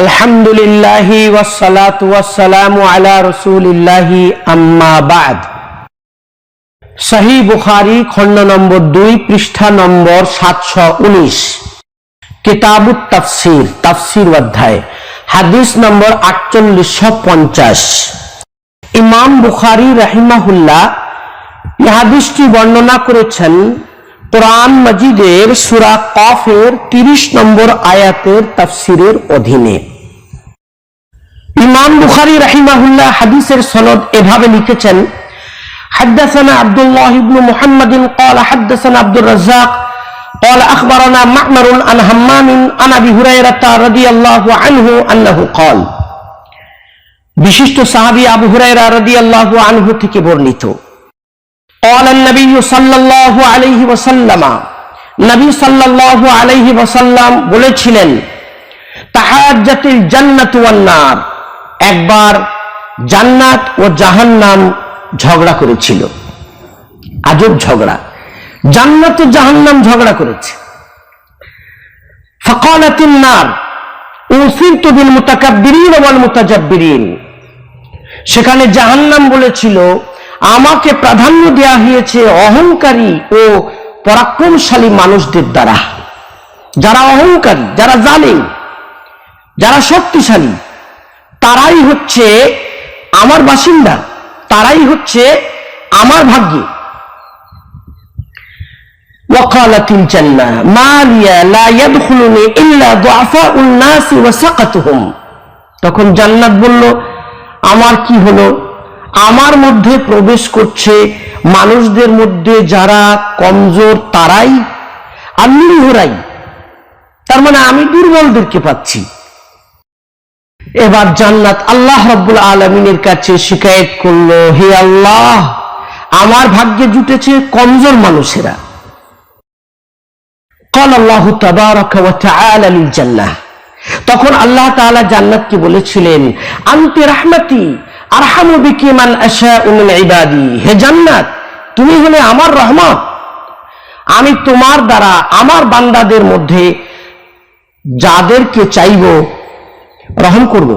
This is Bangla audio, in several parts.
আলহামদুলিল্লাহি ওয়াসসালাতু আলা রাসূলিল্লাহি আম্মা বাদ। সহি খণ্ড নম্বর দুই, পৃষ্ঠা নম্বর সাতশো উনিশ। কিতাবুত তাফসির তাফসির অধ্যায়, হাদিস নম্বর আটচল্লিশশো পঞ্চাশ। ইমাম বুখারী রাহিমাহুল্লাহ এই বর্ণনা করেছেন কোরআন মজিদের সুরা কফের তিরিশ নম্বর আয়াতের তাফসিরের অধীনে ইমাম বুখারী রাহিমাহুল্লাহ হাদিসের সনদ এভাবে লিখেছেন حدثنا عبد الله بن محمد قال حدثنا عبد الرزاق قال أخبرنا معمر عن همام عن أبي هريرة رضي الله عنه أنه قال বিশিষ্ট সাহাবী আবু হুরায়রা রাদিয়াল্লাহু আনহু থেকে বর্ণিত قال النبي صلى الله عليه وسلم নবী সাল্লাল্লাহু আলাইহি ওয়াসাল্লাম বলেছিলেন তাহাজ্জাতিল জান্নাতু ওয়ান নার একবার জান্নাত ও জাহান্নাম ঝগড়া করেছিল আজব ঝগড়া জান্নাত ও জাহান্নাম ঝগড়া করেছে ফাকালাতিন নার উসিরতু বিল মুতাকাব্বিরিন ওয়াল মুতাজাব্বিরিন সেখানে জাহান্নাম বলেছিল আমাকে প্রাধান্য দেয়া হয়েছে অহংকারী ও পরাক্রমশালী মানুষদের দ্বারা যারা অহংকারী যারা জানেন যারা শক্তিশালী তারাই হচ্ছে আমার বাসিন্দা তারাই হচ্ছে আমার ভাগ্যে وقالت الجنة ما لي لا يدخلني إلا ضعفاء الناس وسقطهم তখন জান্নাত বলল আমার কি হলো আমার মধ্যে প্রবেশ করছে মানুষদের মধ্যে যারা কমজোর তারাই আর নির্ভরাই তার মানে আমি দুর্বলদেরকে পাচ্ছি। এবার জান্নাত আল্লাহ রব্বুল আলমিনের কাছে শিকায়ত করল, হে আল্লাহ, আমার ভাগ্যে জুটেছে কমজোর মানুষেরা। কল আল্লাহ তখন আল্লাহ তালা জান্নাতকে বলেছিলেন, আন্তে রাহমাতি আরহামু বিকি মান আশাউ মিন ইবাদি। হে জান্নাত, তুমি হলে আমার রহমত। আমি তোমার দ্বারা আমার বান্দাদের মধ্যে যাদেরকে চাইব, রহম করব।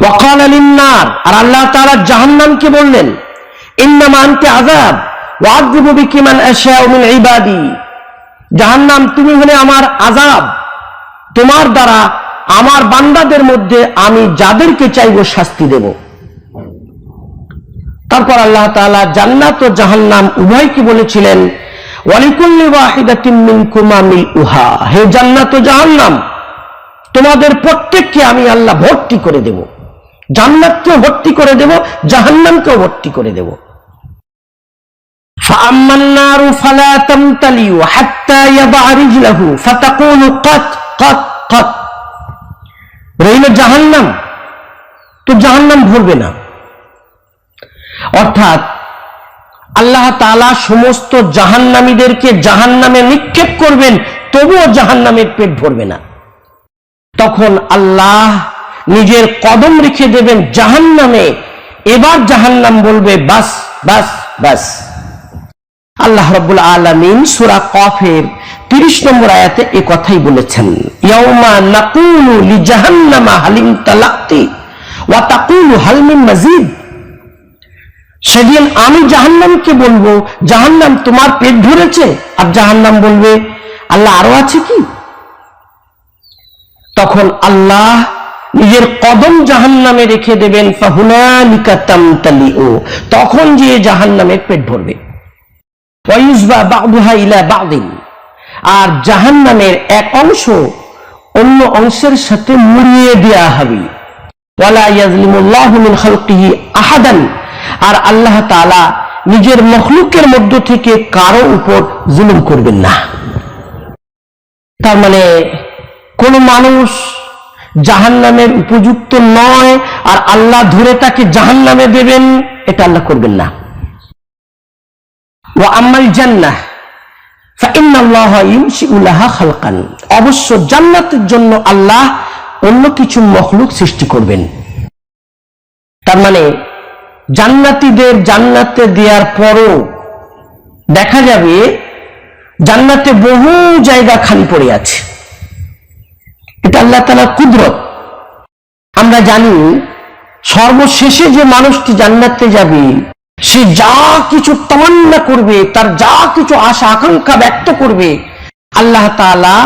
ওয়াকাল লিন্নার আর আল্লাহ তাআলা জাহান্নামকে বললেন, ইন্নামা আনতি আযাব, ওয়াযিবু বিকি মিন ইবাদি। জাহান্নাম, তুমি হলে আমার আযাব। তোমার দ্বারা আমার বান্দাদের মধ্যে আমি যাদেরকে চাইব শাস্তি দেব তারপর আল্লাহ তাআলা জান্নাত ও জাহান্নাম উভয়কে বলেছিলেন ওয়ালিকুল্লি ওয়াহিদাতিন মিনকুমা মিলউহা হে জান্নাত ও জাহান্নাম তোমাদের প্রত্যেককে আমি আল্লাহ ভর্তি করে দেব জান্নাতকেও ভর্তি করে দেব জাহান্নামকেও ভর্তি করে দেব فأما النار فلا تمتلئ حتى يضع رجله فتقول قط قط قط রইল জাহান্নাম। তো জাহান্নাম ভরবে না। অর্থাৎ আল্লাহ তালা সমস্ত জাহান্নামীদেরকে জাহান্নামে নিক্ষেপ করবেন, তবুও জাহান্নামের পেট ভরবে না। তখন আল্লাহ নিজের কদম রেখে দেবেন জাহান্নামে। এবার জাহান্নাম বলবে, বাস বাস বাস। আল্লাহ রব্বুল আলমিন সুরা কফের তিরিশ নম্বর আয়াতে এ কথাই বলেছেন, ইয়াউমা নাকুলু লি জাহান্নামা হালিম তালাক্তি ওয়া তাকুলু হালমিন মাজিদ। সেদিন আমি জাহান্নামকে বলব, জাহান্নাম তোমার পেট ধরেছে আর জাহান্নাম বলবে, আল্লাহ আরও আছে কি? তখন আল্লাহ নিজের কদম জাহান্নামে রেখে দেবেন তখন যে জাহান্নামের পেট ভরবে। আর জাহান্নামের এক অংশ অন্য অংশের সাথে মুড়িয়ে দেয়া হবে। আহাদান। আর আল্লাহ তাআলা নিজের মখলুকের মধ্য থেকে কারও উপর জুলুম করবেন না। তার মানে কোন মানুষ জাহান্নামের উপযুক্ত নয় আর আল্লাহ ধরে তাকে জাহান্নামে দেবেন, এটা আল্লাহ করবেন না। আমাল জান্নাহ অবশ্য জান্নাতের জন্য আল্লাহ অন্য কিছু মখলুক সৃষ্টি করবেন। তার মানে জান্নাতীদের জান্নাতে দেওয়ার পরও দেখা যাবে, জান্নাতে বহু জায়গা খালি পড়ে আছে। এটা আল্লাহ তালা কুদরত। আমরা জানি, সর্বশেষে যে মানুষটি জান্নাতে যাবে সে যা কিছু তামান্না করবে, তার যা কিছু আশা, আকাঙ্ক্ষা ব্যক্ত করবে, আল্লাহ তাআলা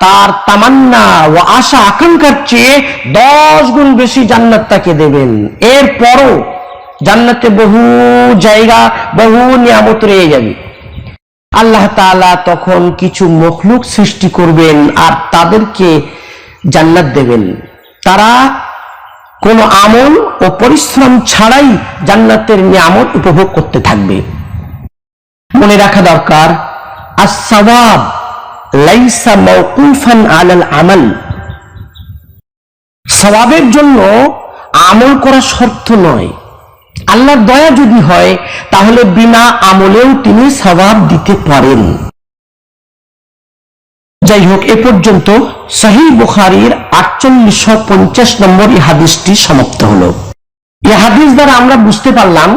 তার তামান্না ও আশা, আকাঙ্ক্ষার চেয়ে দশ গুণ বেশি জান্নাত তাকে দেবেন। এরপরও জান্নাতে বহু জায়গা, বহু নিয়ামত রয়ে যাবে। আল্লাহ তাআলা তখন কিছু মখলুক সৃষ্টি করবেন আর তাদেরকে জান্নাত দেবেন। তারা কোনো আমল ও পরিশ্রম ছাড়াই জান্নাতের নিয়ামত উপভোগ করতে থাকবে। মনে রাখা দরকার, আসসাওয়াব লাইসা মাওকুফান আলাল আমাল। সওয়াবের জন্য আমল করা শর্ত নয়। আল্লাহর দয়া যদি হয়, তাহলে বিনা আমলেও তিনি সওয়াব দিতে পারেন। যাই হোক এ পর্যন্ত সহি বুখারির আটচল্লিশশো পঞ্চাশ নম্বর এই হাদিসটি সমাপ্ত হলো। এই হাদিস দ্বারা আমরা বুঝতে পারলাম,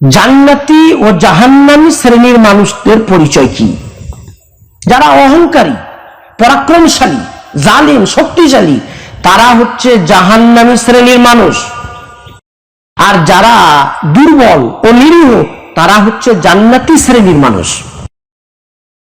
জান্নাতি ও জাহান্নামী শ্রেণির মানুষদের পরিচয় কি? যারা অহংকারী, পরাক্রমশালী, জালিম, শক্তিশালী, তারা হচ্ছে জাহান্নামী শ্রেণির মানুষ। আর যারা দুর্বল ও নিরীহ, তারা হচ্ছে জান্নাতি শ্রেণির মানুষ।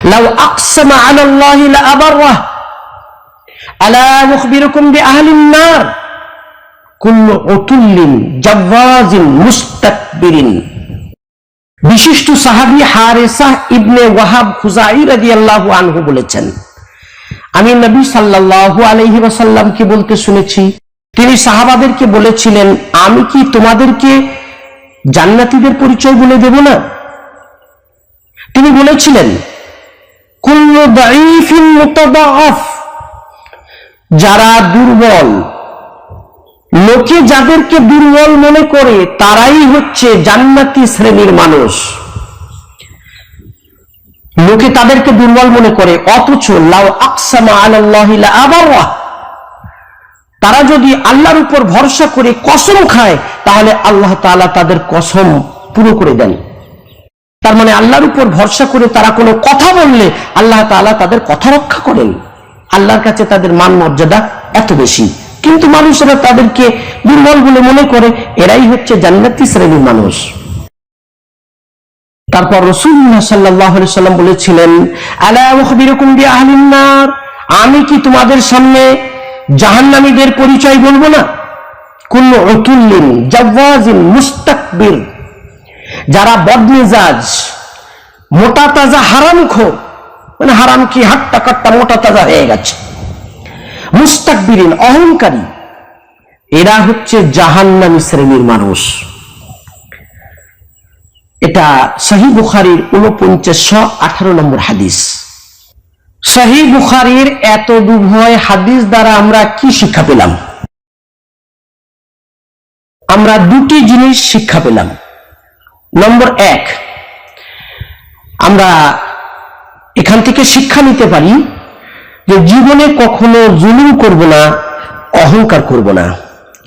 لو أقسم على الله لأبره ألا أخبركم بأهل النار كل عتل جواز مستكبر বিশিষ্ট সাহাবি হারেসা ইবনে ওয়াহাব খুজাই রাদিয়াল্লাহু আনহু বলেছেন আমি নবী সাল্লাল্লাহু আলাইহি ওয়াসাল্লামকে বলতে শুনেছি তিনি সাহাবাদেরকে বলেছিলেন আমি কি তোমাদেরকে জান্নাতীদের পরিচয় বলে দেব না তিনি বলেছিলেন কুল্লু দাঈফিন মুতাদাআফ যারা দুর্বল, লোকে যাদেরকে দুর্বল মনে করে, তারাই হচ্ছে জান্নাতি শ্রেণির মানুষ। লোকে তাদেরকে দুর্বল মনে করে, অথচ লাউ আকসামা আলাল্লাহি লা আবাররা তারা যদি আল্লাহর উপর ভরসা করে কসম খায়, তাহলে আল্লাহ তাআলা তাদের কসম পুরো করে দেন। তার মানে আল্লাহর উপর ভরসা করে তারা কোনো কথা বললে আল্লাহ তাআলা তাদের কথা রক্ষা করেন। আল্লাহর কাছে তাদের মান মর্যাদা এত বেশি। কিন্তু মানুষেরা তাদেরকে দুর্বল বলে মনে করে, এরাই হচ্ছে জান্নাতি শ্রেণির মানুষ। তারপর রসুল্লাহ সাল্লাহ সাল্লাম বলেছিলেন, আলা মুখবিরকুম বি আহলিন আমি কি তোমাদের সামনে জাহান্নামীদের পরিচয় বলব না? কুল্লু উতুল্লিন জাওয়াজিন মুস্তাকবির। যারা বদমেজাজ, মোটা তাজা হারাম খো মানে হারাম কি, হাট্টা কাট্টা মোটা তাজা হয়ে গেছে। মুস্তাকবিরিন, অহংকারী, এরা হচ্ছে জাহান্নামী শ্রেণির মানুষ। এটা শাহি বুখারির উনপঞ্চাশশো আঠারো নম্বর হাদিস। শাহি বুখারির এত দুভয় হাদিস দ্বারা আমরা কি শিক্ষা পেলাম? আমরা দুটি জিনিস শিক্ষা পেলাম। নম্বর এক, আমরা এখান থেকে শিক্ষা নিতে পারি যে জীবনে কখনো জুলুম করব না, অহংকার করব না।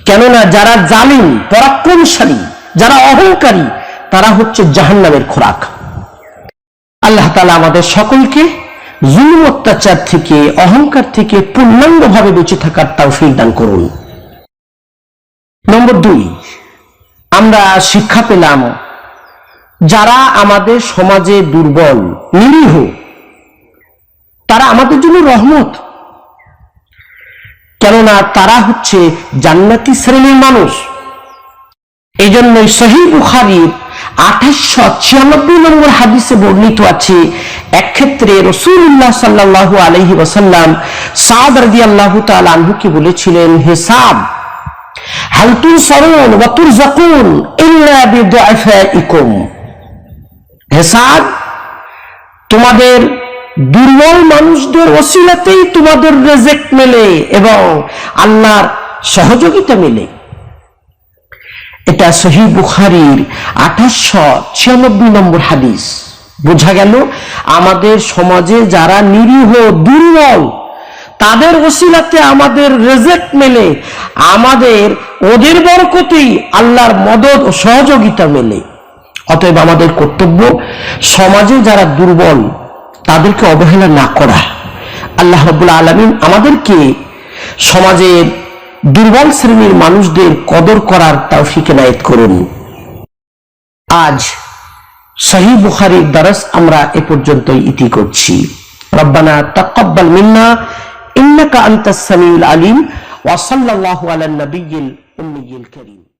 কেননা যারা জালিম, পরাক্রমশালী, যারা অহংকারী, তারা হচ্ছে জাহান্নামের খোরাক। আল্লাহ তালা আমাদের সকলকে জুলুম, অত্যাচার থেকে, অহংকার থেকে পূর্ণাঙ্গভাবে বেঁচে থাকার তাও দান করুন। নম্বর দুই, আমরা শিক্ষা পেলাম যারা আমাদের সমাজে দুর্বল, নিরীহ, তারা আমাদের জন্য রহমত। কেননা তারা হচ্ছে জান্নাতি শ্রেণির মানুষ। এই জন্যই সহি বুখারির আঠাশশো ছিয়ানব্বই নম্বর হাদিসে বর্ণিত আছে এক ক্ষেত্রে রসুল্লাহ সাল্লাহ আলহি ওসাল্লাম সাদ রাজি আল্লাহ আনহুকে বলেছিলেন, হে সাদ হালতু সরুন ওয়াতুর জাকুন ইল্লা বিদুআফাইকুম। হে সাদ তোমাদের দুর্বল মানুষদের ওসিলাতেই তোমাদের রেজেক্ট মেলে এবং আল্লাহর সহযোগিতা মেলে। এটা সহি বুখারির আঠাশশো ছিয়ানব্বই নম্বর হাদিস। বোঝা গেল, আমাদের সমাজে যারা নিরীহ, দুর্বল, তাদের ওসিলাতে আমাদের রেজেক্ট মেলে, আমাদের ওদের বরকতেই আল্লাহর মদত ও সহযোগিতা মেলে। অতএব আমাদের কর্তব্য সমাজে যারা দুর্বল, তাদেরকে অবহেলা না করা। আল্লাহ রবুল আলমিন আমাদেরকে সমাজের দুর্বল শ্রেণির মানুষদের কদর করার তৌফিক এনায়েত করুন। আজ সহি বুখারির দরস আমরা এ পর্যন্তই ইতি করছি। রব্বানা তাকাব্বাল মিন্না, ইন্নাকা আনতাস সামিউল আলিম, ওয়া সাল্লাল্লাহু আলা নবিয়্যিল উম্মিয়্যিল কারীম।